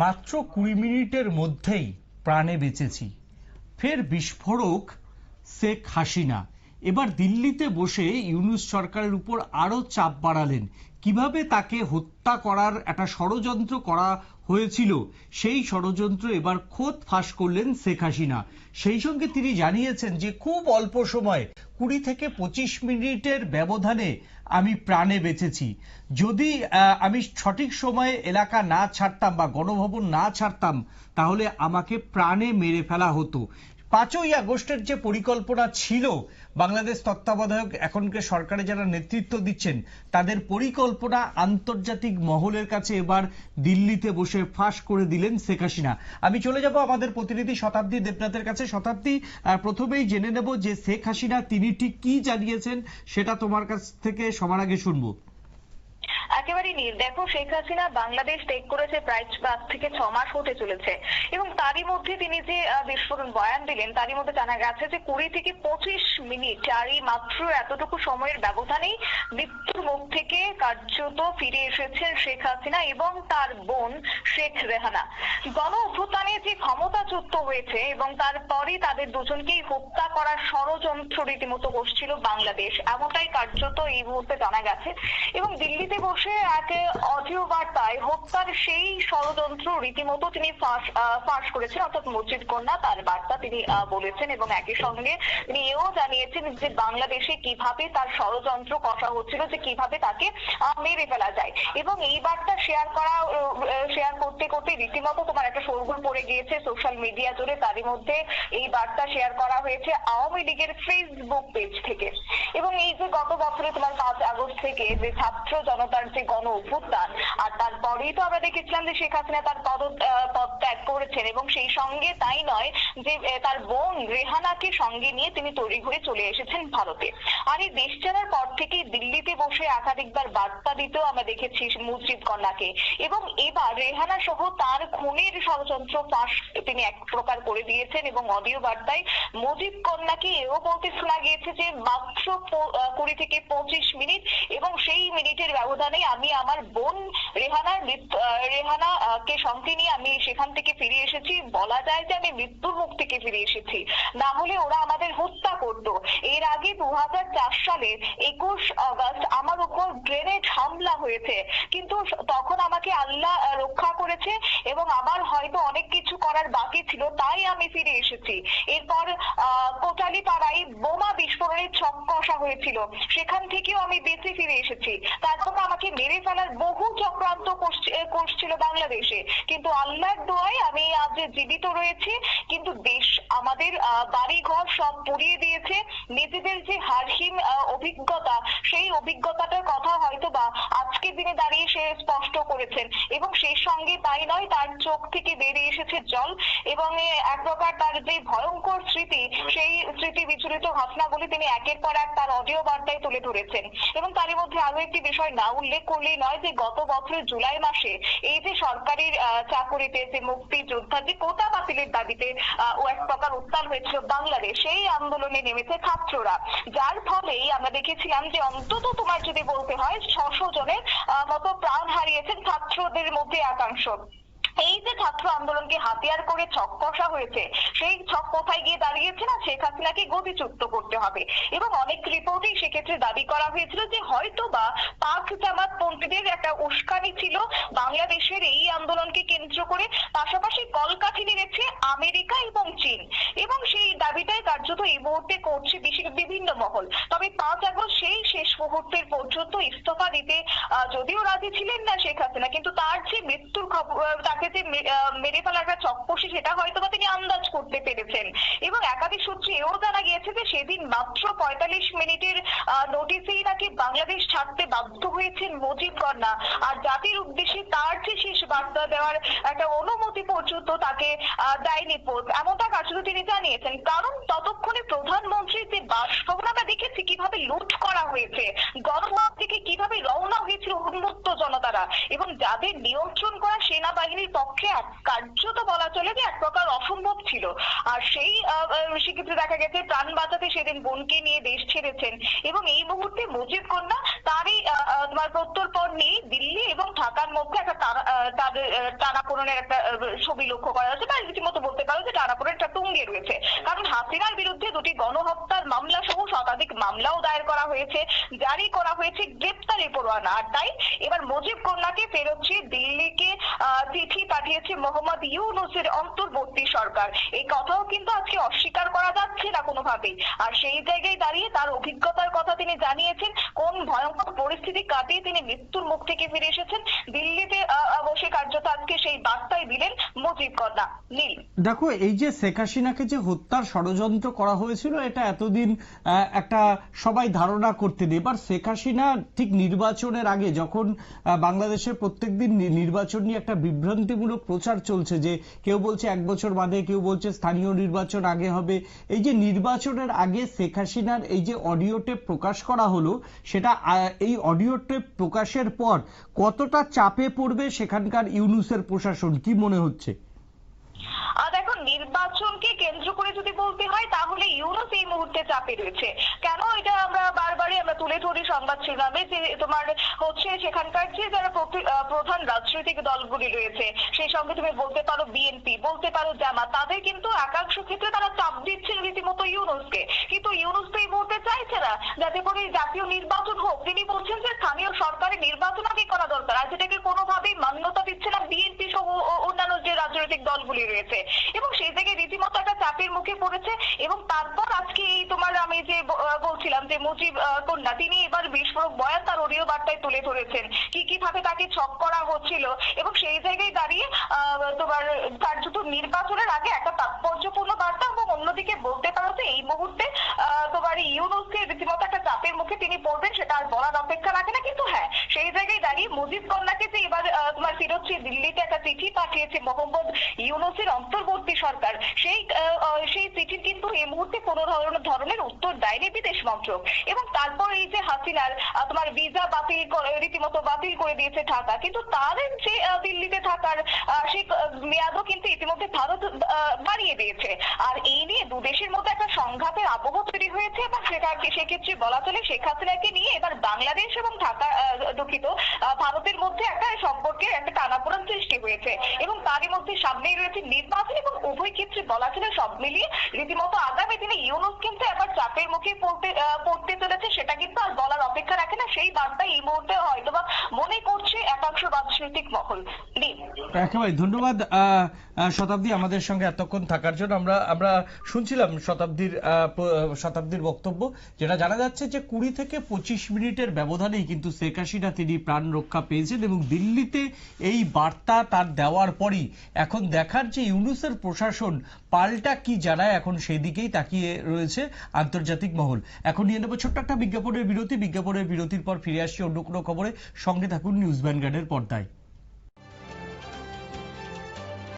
মাত্র কুড়ি মিনিটের মধ্যেই প্রাণে বেঁচেছি। ফের বিস্ফোরক শেখ হাসিনা। এবার দিল্লিতে বসে ইউনুস সরকারের উপর আরও চাপ বাড়ালেন। কীভাবে তাকে হত্যা করার একটা ষড়যন্ত্র করা হয়েছিল, সেই ষড়যন্ত্র এবার খোদ ফাঁস করলেন শেখ হাসিনা। সেই সঙ্গে তিনি জানিয়েছেন যে, খুব অল্প সময়, কুড়ি থেকে পঁচিশ মিনিটের ব্যবধানে আমি প্রাণে বেঁচেছি। যদি আমি সঠিক সময়ে এলাকা না ছাড়তাম বা গণভবন না ছাড়তাম, তাহলে আমাকে প্রাণে মেরে ফেলা হতো। পাঁচই আগস্টের যে পরিকল্পনা ছিল, বাংলাদেশ তত্ত্বাবধায়ক এখনকার সরকারে যারা নেতৃত্ব দিচ্ছেন, তাদের পরিকল্পনা আন্তর্জাতিক মহলের কাছে এবার দিল্লিতে বসে ফাঁস করে দিলেন শেখ হাসিনা। আমি চলে যাব আমাদের প্রতিনিধি শতাব্দী দেবনাথের কাছে। শতাব্দী প্রথমেই জেনে নেব যে শেখ হাসিনা তিনি ঠিক কি জানিয়েছেন, সেটা তোমার কাছ থেকে সবার আগে শুনব। একেবারে নীল। দেখো, শেখ হাসিনা বাংলাদেশ ত্যাগ করেছে প্রায় পাঁচ থেকে ছ মাস হতে চলেছে। এবং তারই মধ্যে তিনি যে বিস্ফোরণ বয়ান দিলেন, তারই মধ্যে জানা গেছে যে কুড়ি থেকে পঁচিশ মিনিট, আর এই মাত্র এতটুকু সময়ের ব্যবধানেই মৃত্যুর মুখ থেকে কার্যত ফিরে এসেছেন শেখ হাসিনা এবং তার বোন শেখ রেহানা। গণ অভ্যুত্থানে যে হয়েছে এবং তারপরে তাদের দুজনকেই হত্যা করার ষড়যন্ত্র রীতিমতো বসছিল বাংলাদেশ। এমনটাই কার্যত এই মুহূর্তে জানা গেছে। এবং দিল্লিতে বসে এক অডিও বার্তায় হত্যার সেই ষড়যন্ত্র রীতিমতো তিনি ফাঁস ফাঁস করেছেন, অর্থাৎ মসজিদ কন্যা তার বার্তা তিনি বলেছেন এবং একই সঙ্গে তিনি এও জানিয়েছেন যে বাংলাদেশে কীভাবে তার ষড়যন্ত্র কষা হচ্ছিল, যে কীভাবে তাকে মেরে ফেলা যায়। এবং এই বার্তা শেয়ার করা শেয়ার করতে করতে রীতিমতো তোমার একটা শোরগোল পড়ে গিয়েছে সোশ্যাল মিডিয়া জুড়ে তারই মধ্যে এই বার্তা শেয়ার করা হয়েছে আওয়ামী লীগের ফেসবুক পেজ থেকে। এবং এই যে গত বছরে তোমার পাঁচ আগস্ট থেকে যে ছাত্র জনতার যে গণ অভ্যুত্থান, আর তারপরেই তো আমরা দেখেছিলাম যে শেখ হাসিনা তার পদ পদ ত্যাগ করেছেন এবং সেই সঙ্গে তাই নয় যে তার বোন রেহানাকে সঙ্গে নিয়ে তিনি তৈরি হয়ে চলে এসেছেন ভারতে। আর এই দেশ ছাড়ার পর থেকে দিল্লিতে বসে একাধিকবার বার্তা দিতেও আমরা দেখেছি মুজিব কন্যাকে। এবং এবার রেহানা সহ তার খুনের ষড়যন্ত্র ফাঁস তিনি এক প্রকার করে দিয়েছেন এবং অডিও বার্তায় মুজিব কন্যাকে এও বলতে শোনা গিয়েছে যে, মাত্র কুড়ি থেকে পঁচিশ মিনিট এবং সেই মিনিটের ব্যবধানে আমি আমার বোন রেহানার রেহানা কে সঙ্গে নিয়ে আমি সেখান থেকে ফিরে এসেছি। বলা যায় যে আমি মৃত্যুর মুখ থেকে ফিরে এসেছি। না হলে ওরা আমাদের হত্যা করত। এর আগে দু সালের একুশ আগস্ট আমার উপর গ্রেনেড হামলা হয়েছে। কিন্তু তখন আমাকে আল্লাহ রক্ষা করেছে এবং আমার হয়তো অনেক কিছু করার বাকি ছিল তাই আমি ফিরে এসেছি। এরপর ছক কষা হয়েছিল। সেখান থেকেও আমি বেঁচে ফিরে এসেছি। তারপর আমাকে মেরে ফেলার বহু চক্রান্ত করছে- করছিল বাংলাদেশে। কিন্তু আল্লাহর দোয়ায় আমি আজ জীবিত রয়েছি, কিন্তু দেশ আমাদের বাড়িঘর সব পুড়িয়ে দিয়েছে। নিজেদের যে হারহীন অভিজ্ঞতা, সেই অভিজ্ঞতাটার কথা হয়তো বা আজকের দিনে দাঁড়িয়ে সে স্পষ্ট করেছেন। এবং সেই সঙ্গে তাই নয়, তার চোখ থেকে বেরিয়ে এসেছে জল। এবং এক প্রকার তার যে ভয়ঙ্কর স্মৃতি, সেই স্মৃতি বিচলিত ঘটনাগুলি তিনি একের পর এক তার অডিও বার্তায় তুলে ধরেছেন। এবং তারই মধ্যে আরও একটি বিষয় না উল্লেখ করলেই নয় যে গত বছরের জুলাই মাসে এই যে সরকারের চাকুরিতে যে মুক্তি যোদ্ধা যে কোটা বাতিলের দাবিতে ও এক প্রকার উত্তাল হয়েছিল বাংলাদেশ, সেই আন্দোলনে নেমেছে ছাত্ররা। যার ফলেই আমরা দেখেছিলাম যে অন্তত তোমার যদি বলতে হয়, ছশো জনের মতো প্রাণ হারিয়েছেন ছাত্রদের মধ্যে একাংশ। এই যে ছাত্র আন্দোলনকে হাতিয়ার করে ছক কষা হয়েছে, সেই ছক কোথায় গিয়ে দাঁড়িয়েছে না? শেখ হাসিনাকে গতিচ্যুত করতে হবে। এবং অনেক রিপোর্টেই সেক্ষেত্রে দাবি করা হয়েছিল যে হয়তো বা পাক জামাত পন্থীদের একটা উস্কানি ছিল। বাংলাদেশের এই আন্দোলনকে কেন্দ্র করে পাশাপাশি কলকাঠি নেড়েছে আমেরিকা এবং চীন। এবং সেই দাবিটাই কার্যত এই মুহূর্তে করছে বিভিন্ন মহল। তবে পাঁচ আগস্ট সেই শেষ মুহূর্তের পর্যন্ত ইস্তফা দিতে যদিও রাজি ছিলেন না শেখ হাসিনা, কিন্তু তার যে মৃত্যুর খবর তাকে যে মেরে ফেলার একটা চক্কসি সেটা হয়তো বা তিনি আন্দাজ করতে পেরেছেন। এবং একাধিক সূত্রে এও জানা গিয়েছে যে সেদিন মাত্র পঁয়তাল্লিশ মিনিটের নোটিসেই নাকি বাংলাদেশ ছাড়তে বাধ্য হয়েছেন মুজিব কন্যা। আর জাতির উদ্দেশ্যে তার যে শেষ বার্তা দেওয়ার একটা অনুমতি পর্যন্ত তাকে দেয়নি পোস্ট এমনটা কার্যত তিনি জানিয়েছেন। কারণ ততক্ষণে প্রধানমন্ত্রীর যে বাসভবন আমরা দেখেছি, কীভাবে লুট করা হয়েছে থেকে কীভাবে রওনা উন্মুক্ত জনতারা এবং যাদের নিয়ন্ত্রণ করা সেনাবাহিনীর পক্ষে এক কার্যত বলা চলে যে এক প্রকার অসম্ভব ছিল। আর সেই সেক্ষেত্রে দেখা গেছে প্রাণ বাঁচাতে সেদিন বোনকে নিয়ে দেশ ছেড়েছেন এবং এই মুহূর্তে মজিদ কন্যা তারই তোমার প্রত্যর্পণ নিয়ে দিল্লি এবং ঢাকার মধ্যে একটা টানা- টানাপোড়েনের একটা ছবি লক্ষ্য করা যাচ্ছে বা রীতিমতো বলতে পারো যে টানাপোড়েন একটা তুঙ্গে রয়েছে। কারণ হাসিনার বিরুদ্ধে দুটি গণহত্যার মামলা সহ শতাধিক মামলাও দায়ের করা হয়েছে, জারি করা হয়েছে গ্রেপ্তারি পরোয়ানা আর তাই এবার মুজিব কন্যাকে ফেরতছে দিল্লিকে চিঠি পাঠিয়েছে মোহাম্মদ ইউনুসের অন্তর্বর্তী সরকার। এই কথাও কিন্তু আজকে অস্বীকার করা যাচ্ছে না কোনোভাবেই। আর সেই জায়গায় দাঁড়িয়ে তার অভিজ্ঞতার কথা তিনি জানিয়েছেন, কোন ভয়ঙ্কর পরিস্থিতি কাটিয়ে তিনি মৃত্যুর মুখ থেকে ফিরে এসেছেন। দিল্লিতে বসে কার্যত আজকে সেই বার্তাই দিলেন মুজিব কন্যা, নীল। দেখো, এই যে শেখ হাসিনাকে যে হত্যার ষড়যন্ত্র করা হয়েছিল, এটা এতদিন একটা সবাই ধারণা করতেন এবার শেখ হাসিনা ঠিক নির্বাচনের আগে যখন বাংলাদেশে প্রত্যেকদিন নির্বাচন নিয়ে একটা বিভ্রান্তিমূলক প্রচার চলছে যে কেউ বলছে এক বছর বাদে, কেউ বলছে স্থানীয় নির্বাচন আগে হবে। এই যে নির্বাচনের আগে শেখ হাসিনার এই যে অডিও টেপ প্রকাশ করা হলো, সেটা এই অডিও টেপ প্রকাশের পর কতটা চাপে পড়বে সেখানকার ইউনুসের প্রশাসন? কি মনে হচ্ছে? দেখো, নির্বাচনকে কেন্দ্র করে যদি বলতে হয়, তাহলে ইউনুস এই মুহূর্তে চাপে রয়েছে। কেন এটা আমরা বারবারই আমরা তুলে ধরি সংবাদ শিরোনামে যে তোমার হচ্ছে সেখানকার যে যারা প্রধান রাজনৈতিক দলগুলি রয়েছে, সেই সঙ্গে তুমি বলতে পারো বিএনপি, বলতে পারো জামা তাদের কিন্তু একাংশ ক্ষেত্রে তারা চাপ দিচ্ছিল রীতিমতো ইউনুসকে। কিন্তু ইউনুস তো এই মুহূর্তে চাইছে না, যাতে করে জাতীয় নির্বাচন হোক। তিনি বলছেন যে স্থানীয় সরকারের নির্বাচন আগে করা দরকার। আর সেটাকে কোনোভাবেই মান্যতা দিচ্ছে না বিএনপি সহ ও- অন্যান্য যে রাজনৈতিক দলগুলি রয়েছে এবং সেই থেকে রীতিমতো একটা চাপের মুখে পড়েছে এবং তারপর আজকে এই তোমার আমি যে বলছিলাম যে মুজিব কন্যা, তিনি এবার বিস্ফোরক বয়ান তার অডিও বার্তায় তুলে ধরেছেন কি কি ভাবে তাকে ছক করা হচ্ছিল এবং সেই জায়গায় দাঁড়িয়ে তোমার কার্যত নির্বাচনের আগে একটা তাৎপর্যপূর্ণ বার্তা এবং অন্যদিকে বলতে পারো যে এই মুহূর্তে তোমার ইউনুসকে রীতিমতো একটা চাপের মুখে তিনি পড়বেন, সেটা আর বলার অপেক্ষা রাখে না। সেই জায়গায় দাঁড়িয়ে মুজিব কন্যাকে যে এবার তোমার ফিরোচ্ছি দিল্লিতে একটা চিঠি পাঠিয়েছে মোহাম্মদ ইউনুসের অন্তর্বর্তী সরকার। সেই সেই চিঠির কিন্তু এই মুহূর্তে কোনো ধরনের ধরনের উত্তর দেয়নি বিদেশ মন্ত্রক। এবং তারপর এই যে হাসিনার তোমার ভিসা বাতিল রীতিমতো বাতিল করে দিয়েছে ঢাকা। কিন্তু তার যে দিল্লিতে থাকার সেই মেয়াদও কিন্তু ইতিমধ্যে ভারত বাড়িয়ে দিয়েছে। আর এই নিয়ে দু দেশের মধ্যে একটা সংঘাতের আবহ হয়েছে এবং সেটা সেক্ষেত্রে বলা চলে শেখ হাসিনাকে নিয়ে এবার বাংলাদেশ এবং ঢাকা দুঃখিত ভারতের মধ্যে একটা সম্পর্কের একটা টানাপোড়েন সৃষ্টি হয়েছে এবং তারই মধ্যে সামনেই রয়েছে নির্বাচন এবং উভয় ক্ষেত্রে বলা ছিল সব মিলিয়ে রীতিমতো আগামী দিনে ইউনুস কিন্তু এবার চাপের মুখে পড়তে পড়তে চলেছে সেটা কিন্তু আর বলার অপেক্ষা রাখে না। সেই বার্তা এই মুহূর্তে হয়তোবা মনে করছে একাংশ রাজনৈতিক মহল। একেবারে ধন্যবাদ শতাব্দী আমাদের সঙ্গে এতক্ষণ থাকার জন্য। আমরা আমরা শুনছিলাম শতাব্দীর আহ, শতাব্দীর বক্তব্য, যেটা জানা যাচ্ছে যে কুড়ি থেকে পঁচিশ মিনিটের ব্যবধানেই কিন্তু শেখ হাসিনা তিনি প্রাণ রক্ষা পেয়েছেন এবং দিল্লিতে এই বার্তা তার দেওয়ার পরই। এখন দেখার যে ইউনুসের প্রশাসন পাল্টা কি জানায়, এখন সেই দিকেই তাকিয়ে রয়েছে আন্তর্জাতিক মহল। এখন নিয়ে নেব ছোট্ট একটা বিজ্ঞাপনের বিরতি। বিজ্ঞাপনের বিরতির পর ফিরে আসছি অন্য কোনো খবরে। সঙ্গে থাকুন নিউজ ভ্যানগার্ডের পর্দায়।